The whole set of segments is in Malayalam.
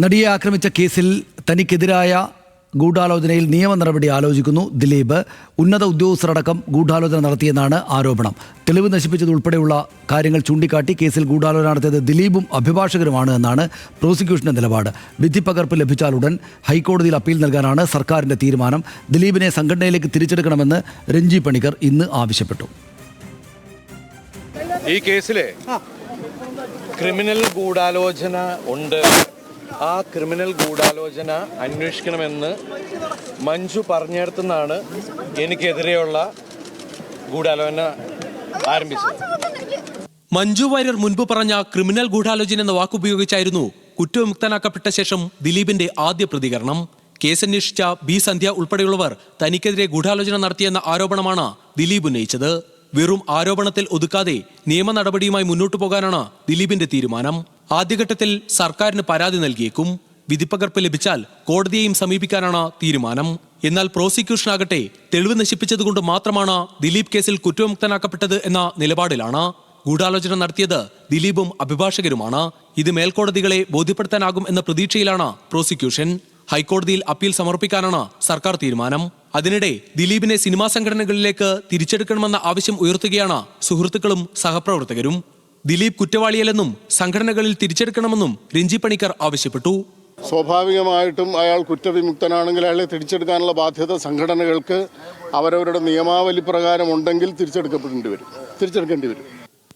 നടിയെ ആക്രമിച്ച കേസിൽ തനിക്കെതിരായ ഗൂഢാലോചനയിൽ നിയമ നടപടി ആലോചിക്കുന്നു ദിലീപ്. ഉന്നത ഉദ്യോഗസ്ഥരടക്കം ഗൂഢാലോചന നടത്തിയെന്നാണ് ആരോപണം. തെളിവ് നശിപ്പിച്ചതുൾപ്പെടെയുള്ള കാര്യങ്ങൾ ചൂണ്ടിക്കാട്ടി കേസിൽ ഗൂഢാലോചന നടത്തിയത് ദിലീപും അഭിഭാഷകരുമാണ് എന്നാണ് പ്രോസിക്യൂഷന്റെ നിലപാട്. വിധിപ്പകർപ്പ് ലഭിച്ചാലുടൻ ഹൈക്കോടതിയിൽ അപ്പീൽ നൽകാനാണ് സർക്കാരിന്റെ തീരുമാനം. ദിലീപിനെ സംഘടനയിലേക്ക് തിരിച്ചെടുക്കണമെന്ന് രഞ്ജി പണിക്കർ ഇന്ന് ആവശ്യപ്പെട്ടു. ഈ കേസിലെ ക്രിമിനൽ ഗൂഢാലോചന ഉണ്ട്. ആ ക്രിമിനൽ ഗൂഢാലോചന അന്വേഷിക്കണമെന്ന് മഞ്ജു പറഞ്ഞിടത്തുനിന്നാണ് എനിക്കെതിരെയുള്ള ഗൂഢാലോചന ആരംഭിച്ചത്. മഞ്ജു വാര്യർ മുൻപ് പറഞ്ഞ ക്രിമിനൽ ഗൂഢാലോചന എന്ന വാക്കുപയോഗിച്ചായിരുന്നു കുറ്റവിമുക്തനാക്കപ്പെട്ട ശേഷം ദിലീപിന്റെ ആദ്യ പ്രതികരണം. കേസ് കേസന്വേഷിച്ച ബി സന്ധ്യ ഉൾപ്പെടെയുള്ളവർ തനിക്കെതിരെ ഗൂഢാലോചന നടത്തിയെന്ന ആരോപണമാണ് ദിലീപ് ഉന്നയിച്ചത്. വെറും ആരോപണത്തിൽ ഒതുക്കാതെ നിയമ നടപടിയുമായി മുന്നോട്ടു പോകാനാണ് ദിലീപിന്റെ തീരുമാനം. ആദ്യഘട്ടത്തിൽ സർക്കാരിന് പരാതി നൽകിയേക്കും. വിധിപ്പകർപ്പ് ലഭിച്ചാൽ കോടതിയെയും സമീപിക്കാനാണ് തീരുമാനം. എന്നാൽ പ്രോസിക്യൂഷൻ ആകട്ടെ തെളിവ് നശിപ്പിച്ചതുകൊണ്ട് മാത്രമാണ് ദിലീപ് കേസിൽ കുറ്റവിമുക്തനാക്കപ്പെട്ടത് എന്ന നിലപാടിലാണ്. ഗൂഢാലോചന നടത്തിയത് ദിലീപും അഭിഭാഷകരുമാണ്. ഇത് മേൽക്കോടതികളെ ബോധ്യപ്പെടുത്താനാകും എന്ന പ്രതീക്ഷയിലാണ് പ്രോസിക്യൂഷൻ ഹൈക്കോടതിയിൽ അപ്പീൽ സമർപ്പിക്കാനാണ് സർക്കാർ തീരുമാനം. അതിനിടെ ദിലീപിനെ സിനിമാ സംഘടനകളിലേക്ക് തിരിച്ചെടുക്കണമെന്ന ആവശ്യം ഉയർത്തുകയാണ് സുഹൃത്തുക്കളും സഹപ്രവർത്തകരും. ദിലീപ് കുറ്റവാളിയല്ലെന്നും സംഘടനകളിൽ തിരിച്ചെടുക്കണമെന്നും രഞ്ജി പണിക്കർ ആവശ്യപ്പെട്ടു. സ്വാഭാവികമായിട്ടും അയാൾ കുറ്റവിമുക്തനാണെങ്കിൽ അയാളെ തിരിച്ചെടുക്കാനുള്ള ബാധ്യത സംഘടനകൾക്ക് അവരവരുടെ നിയമാവലി പ്രകാരം ഉണ്ടെങ്കിൽ തിരിച്ചെടുക്കപ്പെടേണ്ടി വരും. തിരിച്ചെടുക്കേണ്ടി വരും.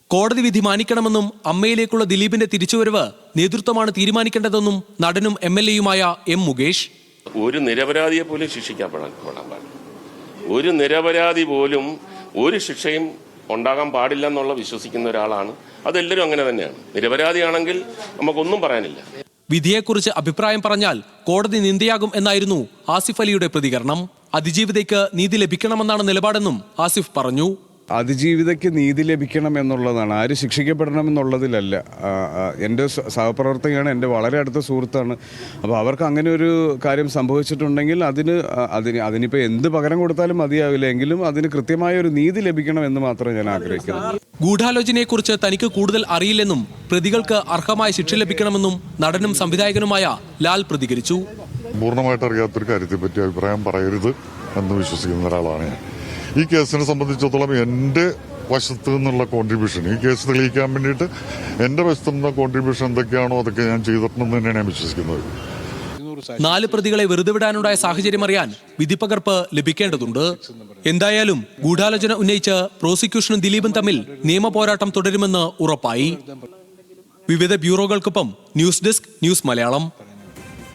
കോടതി വിധി മാനിക്കണമെന്നും അമ്മയിലേക്കുള്ള ദിലീപിന്റെ തിരിച്ചുവരവ് നേതൃത്വമാണ് തീരുമാനിക്കേണ്ടതെന്നും നടനും എം എൽ എയുമായ എം മുകേഷ്. ഒരു നിരപരാധിയെ പോലും ശിക്ഷിക്കപ്പെടാൻ പെടാൻ പാടില്ല. ഒരു നിരപരാധി പോലും ഒരു ശിക്ഷയും ഉണ്ടാകാൻ പാടില്ല എന്നുള്ള വിശ്വസിക്കുന്ന ഒരാളാണ്. അതെല്ലാവരും അങ്ങനെ തന്നെയാണ്. നിരപരാധിയാണെങ്കിൽ നമുക്കൊന്നും പറയാനില്ല. വിധിയെക്കുറിച്ച് അഭിപ്രായം പറഞ്ഞാൽ കോടതി നിന്ദയാകും എന്നായിരുന്നു ആസിഫ് അലിയുടെ പ്രതികരണം. അതിജീവിതയ്ക്ക് നീതി ലഭിക്കണമെന്നാണ് നിലപാടെന്നും ആസിഫ് പറഞ്ഞു. അതിജീവിതയ്ക്ക് നീതി ലഭിക്കണം എന്നുള്ളതാണ് ആര് ശിക്ഷിക്കപ്പെടണം എന്നുള്ളതിലല്ല എന്റെ സഹപ്രവർത്തകയാണ് എന്റെ വളരെ അടുത്ത സുഹൃത്താണ്. അപ്പോൾ അവർക്ക് അങ്ങനെ ഒരു കാര്യം സംഭവിച്ചിട്ടുണ്ടെങ്കിൽ അതിന് അതിന് അതിനിപ്പോൾ എന്ത് പകരം കൊടുത്താലും മതിയാവില്ല. എങ്കിലും അതിന് കൃത്യമായ ഒരു നീതി ലഭിക്കണം എന്ന് മാത്രമേ ഞാൻ ആഗ്രഹിക്കുന്നു. ഗൂഢാലോചനയെക്കുറിച്ച് തനിക്ക് കൂടുതൽ അറിയില്ലെന്നും പ്രതികൾക്ക് അർഹമായ ശിക്ഷ ലഭിക്കണമെന്നും നടനും സംവിധായകനുമായ ലാൽ പ്രതികരിച്ചു. പൂർണമായിട്ട് അറിയാത്തൊരു കാര്യത്തെപ്പറ്റി അഭിപ്രായം പറയരുത് എന്ന് വിശ്വസിക്കുന്ന ഒരാളാണ് ഞാൻ. ഈ കേസിനെ സംബന്ധിച്ചിടത്തോളം എന്റെ വശത്തു നിന്നുള്ള കോൺട്രിബ്യൂഷൻ ഈ കേസ് തെളിയിക്കാൻ വേണ്ടിയിട്ട് എന്റെ വശത്തു നിന്നുള്ള കോൺട്രിബ്യൂഷൻ എന്തൊക്കെയാണോ അതൊക്കെ ഞാൻ ചെയ്തിട്ടുണ്ടെന്ന് തന്നെയാണ് ഞാൻ വിശ്വസിക്കുന്നത്. നാല് പ്രതികളെ വെറുതെ വിടാനുണ്ടായ സാഹചര്യം അറിയാൻ വിധിപ്പകർപ്പ് ലഭിക്കേണ്ടതുണ്ട്. എന്തായാലും ഗൂഢാലോചന ഉന്നയിച്ച് പ്രോസിക്യൂഷനും ദിലീപും തമ്മിൽ നിയമ പോരാട്ടം തുടരുമെന്ന് ഉറപ്പായി. വിവിധ ബ്യൂറോകൾക്കൊപ്പം ന്യൂസ് ഡെസ്ക് ന്യൂസ് മലയാളം.